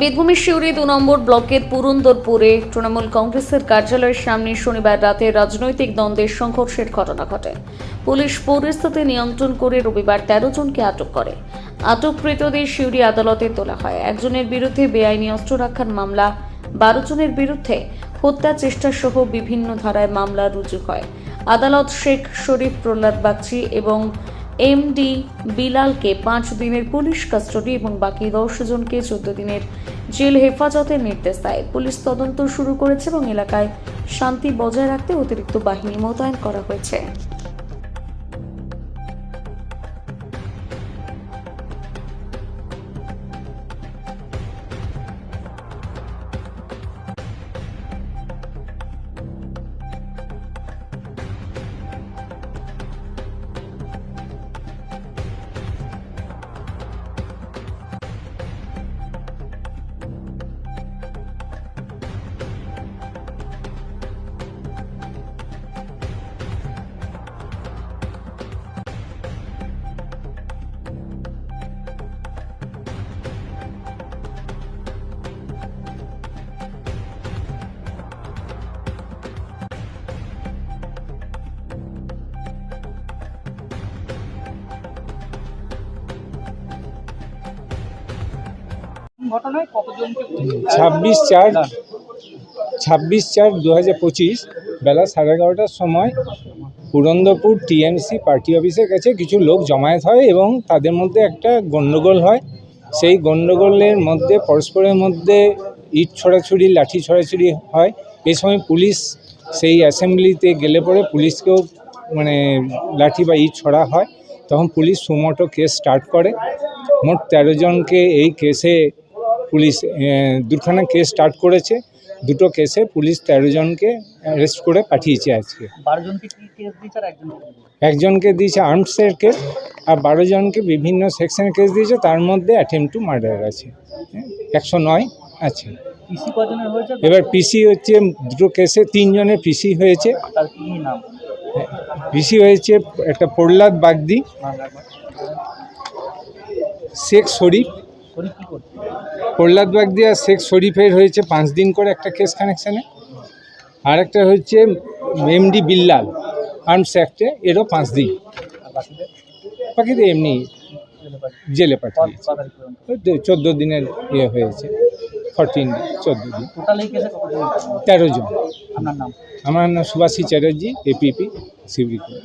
বীরভূমের শিউরি দু নম্বর ব্লকের পুরন্দরপুরে তৃণমূল কংগ্রেসের কার্যালয়ের সামনে শনিবার রাতে রাজনৈতিক দ্বন্দ্বের সংঘর্ষের ঘটনা ঘটে। পুলিশ পরিস্থিতি নিয়ন্ত্রণ করে রবিবার তেরো জনকে আটক করে। আটককৃতদের শিউরি আদালতে তোলা হয়। একজনের বিরুদ্ধে বেআইনি অস্ত্র রাখার মামলা, বারো জনের বিরুদ্ধে হত্যা চেষ্টা সহ বিভিন্ন ধারায় মামলা রুজু হয়। আদালত শেখ শরীফ প্রহ্লাদ বাগচি এবং এমডি বিলালকে পাঁচ দিনের পুলিশ কাস্টডি এবং বাকি দশ জনকে চোদ্দ দিনের জেল হেফাজতের নির্দেশ দেয়। পুলিশ তদন্ত শুরু করেছে এবং এলাকায় শান্তি বজায় রাখতে অতিরিক্ত বাহিনী মোতায়েন করা হয়েছে। ছাব্বিশ চার ছাব্বিশ চার দু হাজার পঁচিশ বেলা সাড়ে এগারোটার সময় পুরন্দরপুর টিএমসি পার্টি অফিসের কাছে কিছু লোক জমায়েত হয় এবং তাদের মধ্যে একটা গণ্ডগোল হয়। সেই গণ্ডগোলের মধ্যে পরস্পরের মধ্যে ইট ছড়াছড়ি লাঠি ছড়াছড়ি হয়। এই সময় পুলিশ সেই অ্যাসেম্বলিতে গেলে পরে পুলিশকেও মানে লাঠি বা ইট ছড়া হয়। তখন পুলিশ সুমোটো কেস স্টার্ট করে। মোট তেরো জনকে এই কেসে পুলিশ দুখানা কেস স্টার্ট করেছে। দুটো কেসে পুলিশ তেরো জনকে অ্যারেস্ট করে পাঠিয়েছে আজকে। একজনকে দিয়েছে? আর্মসের কেস আর বারো জনকে বিভিন্ন সেকশনের কেস দিয়েছে। তার মধ্যে অ্যাটেম্প টু মার্ডার আছে। একশো নয় আছে। এবার পিসি হচ্ছে দুটো কেসে তিনজনের পিসি হয়েছে। পিসি হয়েছে একটা প্রহ্লাদ বাগদি শেখ শরীফ প্রহ্লাদ বাগদি আর শেখ শরীফের হয়েছে পাঁচ দিন করে একটা কেস কানেকশানে আর একটা হচ্ছে এমডি বিল্লাল আর্মস অ্যাক্টে এরও পাঁচ দিন। বাকিদের? এমনি জেলে পাঠিয়ে পাঠিয়েছে চোদ্দ দিনের ইয়ে হয়েছে ফরটিন চোদ্দ দিন। তেরো জন। আমার নাম সুভাষী চ্যাটার্জি এপিপি শিবরিপুর